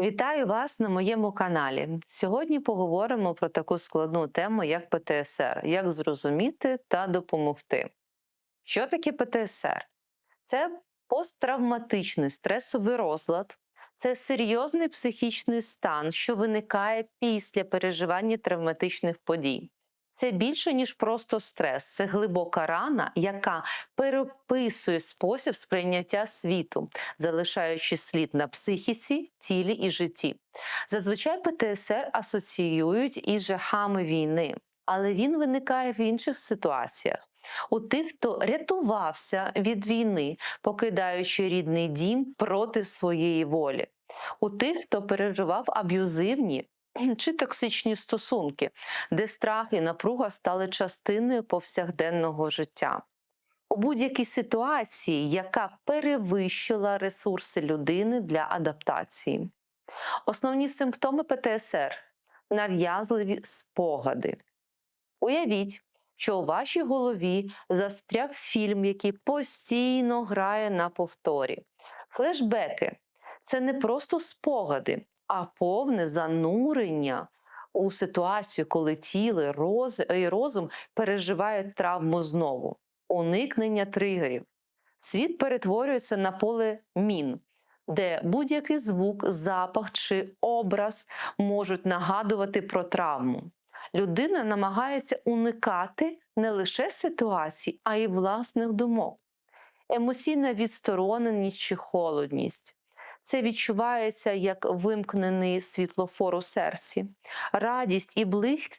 Вітаю вас на моєму каналі. Сьогодні поговоримо про таку складну тему, як ПТСР, як зрозуміти та допомогти. Що таке ПТСР? Це посттравматичний стресовий розлад, це серйозний психічний стан, що виникає після переживання травматичних подій. Це більше, ніж просто стрес, це глибока рана, яка переписує спосіб сприйняття світу, залишаючи слід на психіці, тілі і житті. Зазвичай ПТСР асоціюють із жахами війни, але він виникає в інших ситуаціях. У тих, хто рятувався від війни, покидаючи рідний дім проти своєї волі, у тих, хто переживав аб'юзивні чи токсичні стосунки, де страх і напруга стали частиною повсякденного життя. У будь-якій ситуації, яка перевищила ресурси людини для адаптації. Основні симптоми ПТСР нав'язливі спогади. Уявіть, що у вашій голові застряг фільм, який постійно грає на повторі. Флешбеки це не просто спогади, а повне занурення у ситуацію, коли тіло і розум переживають травму знову, уникнення тригерів. Світ перетворюється на поле мін, де будь-який звук, запах чи образ можуть нагадувати про травму. Людина намагається уникати не лише ситуацій, а й власних думок. Емоційна відстороненість чи холодність. Це відчувається як вимкнений світлофор у серці. Радість і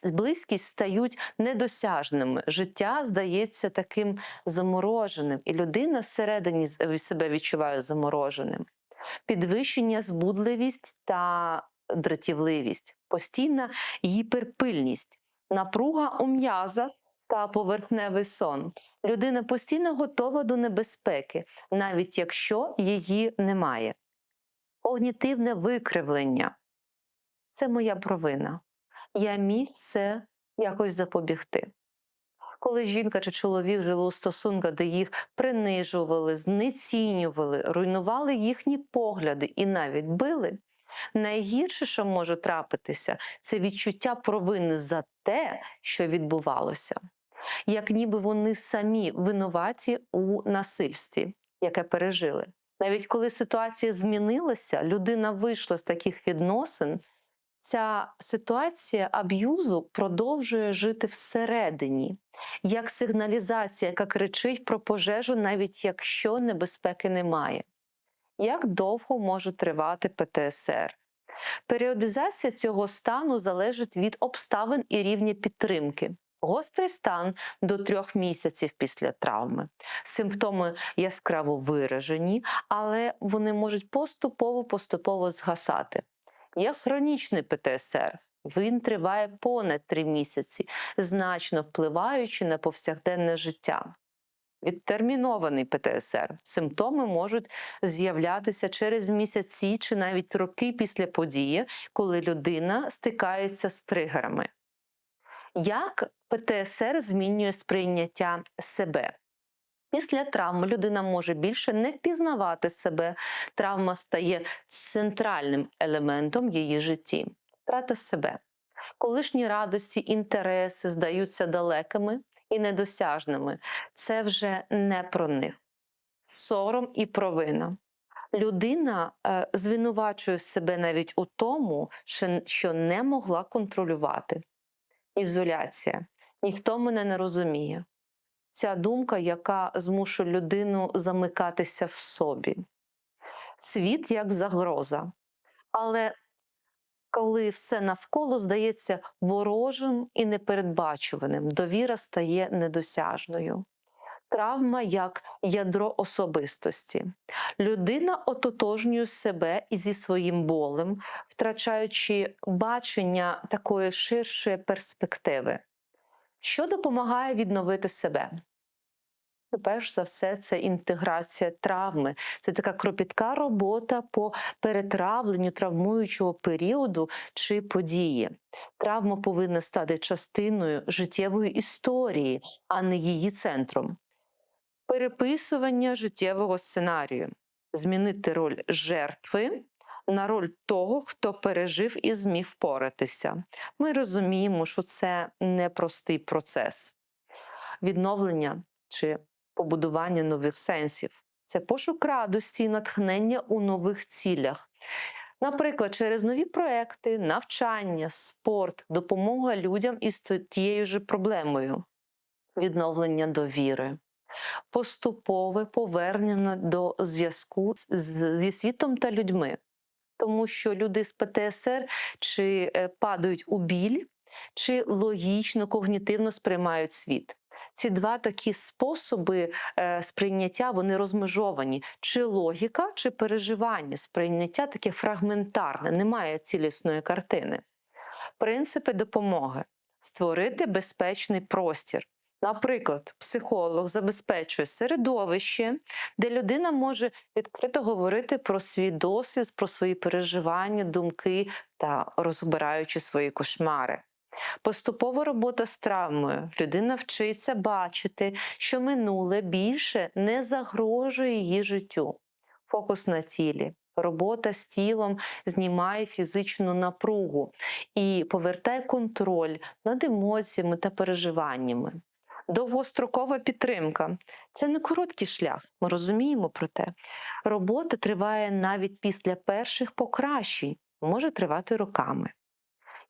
близькість стають недосяжними. Життя здається таким замороженим, і людина всередині себе відчуває замороженим. Підвищення збудливість та дратівливість, постійна гіперпильність, напруга у м'язах та поверхневий сон. Людина постійно готова до небезпеки, навіть якщо її немає. Когнітивне викривлення це моя провина. Я міг це якось запобігти. Коли жінка чи чоловік жили у стосунках, де їх принижували, знецінювали, руйнували їхні погляди і навіть били, найгірше, що може трапитися, це відчуття провини за те, що відбувалося, як ніби вони самі винуваті у насильстві, яке пережили. Навіть коли ситуація змінилася, людина вийшла з таких відносин, ця ситуація аб'юзу продовжує жити всередині, як сигналізація, яка кричить про пожежу, навіть якщо небезпеки немає. Як довго може тривати ПТСР? Періодизація цього стану залежить від обставин і рівня підтримки. Гострий стан до трьох місяців після травми. Симптоми яскраво виражені, але вони можуть поступово-поступово згасати. Є хронічний ПТСР. Він триває понад три місяці, значно впливаючи на повсякденне життя. Відтермінований ПТСР. Симптоми можуть з'являтися через місяці чи навіть роки після події, коли людина стикається з тригерами. Як ПТСР змінює сприйняття себе? Після травми людина може більше не впізнавати себе. Травма стає центральним елементом її житті. Втрата себе. Колишні радості, інтереси здаються далекими і недосяжними. Це вже не про них. Сором і провина. Людина е, звинувачує себе навіть у тому, що не могла контролювати. Ізоляція. Ніхто мене не розуміє. Ця думка, яка змушує людину замикатися в собі. Світ як загроза. Але коли все навколо здається ворожим і непередбачуваним, довіра стає недосяжною. Травма як ядро особистості. Людина ототожнює себе і зі своїм болем, втрачаючи бачення такої ширшої перспективи, що допомагає відновити себе. Перш за все, це інтеграція травми, це така кропітка робота по перетравленню травмуючого періоду чи події. Травма повинна стати частиною життєвої історії, а не її центром. Переписування життєвого сценарію, змінити роль жертви на роль того, хто пережив і зміг впоратися. Ми розуміємо, що це непростий процес відновлення чи побудування нових сенсів. Це пошук радості і натхнення у нових цілях. Наприклад, через нові проекти, навчання, спорт, допомога людям із тією ж проблемою, відновлення довіри, поступове повернення до зв'язку зі світом та людьми. Тому що люди з ПТСР чи е, падають у біль, чи логічно, когнітивно сприймають світ. Ці два такі способи е, сприйняття вони розмежовані: чи логіка, чи переживання. Сприйняття таке фрагментарне, немає цілісної картини. Принципи допомоги створити безпечний простір. Наприклад, психолог забезпечує середовище, де людина може відкрито говорити про свій досвід, про свої переживання, думки та розбираючи свої кошмари. Поступова робота з травмою. Людина вчиться бачити, що минуле більше не загрожує її життю. Фокус на тілі. Робота з тілом знімає фізичну напругу і повертає контроль над емоціями та переживаннями. Довгострокова підтримка це не короткий шлях. Ми розуміємо про те. Робота триває навіть після перших покращень, може тривати роками.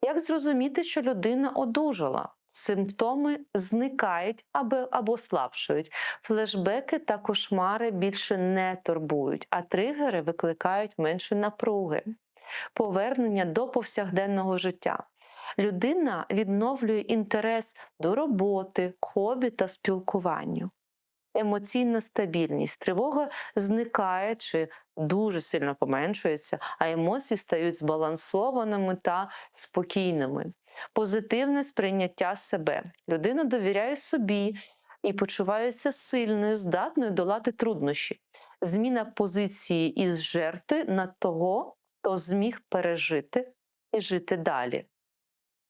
Як зрозуміти, що людина одужала? Симптоми зникають або, або слабшують. Флешбеки та кошмари більше не турбують, а тригери викликають менше напруги. Повернення до повсякденного життя. Людина відновлює інтерес до роботи, хобі та спілкуванню. Емоційна стабільність. Тривога зникає чи дуже сильно поменшується, а емоції стають збалансованими та спокійними. Позитивне сприйняття себе. Людина довіряє собі і почувається сильною, здатною долати труднощі. Зміна позиції із жертви на того, хто зміг пережити і жити далі.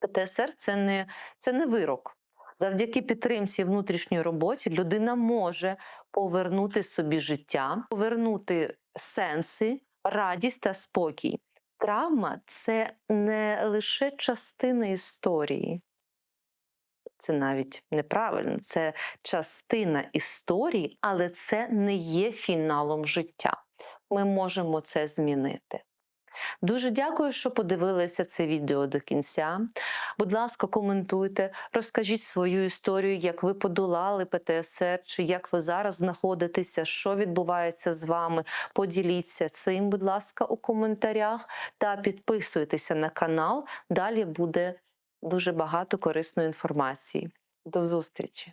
ПТСР це не, це не вирок. Завдяки підтримці внутрішньої роботі людина може повернути собі життя, повернути сенси, радість та спокій. Травма це не лише частина історії, це навіть неправильно, це частина історії, але це не є фіналом життя. Ми можемо це змінити. Дуже дякую, що подивилися це відео до кінця. Будь ласка, коментуйте, розкажіть свою історію, як ви подолали ПТСР, чи як ви зараз знаходитеся, що відбувається з вами. Поділіться цим, будь ласка, у коментарях та підписуйтеся на канал. Далі буде дуже багато корисної інформації. До зустрічі!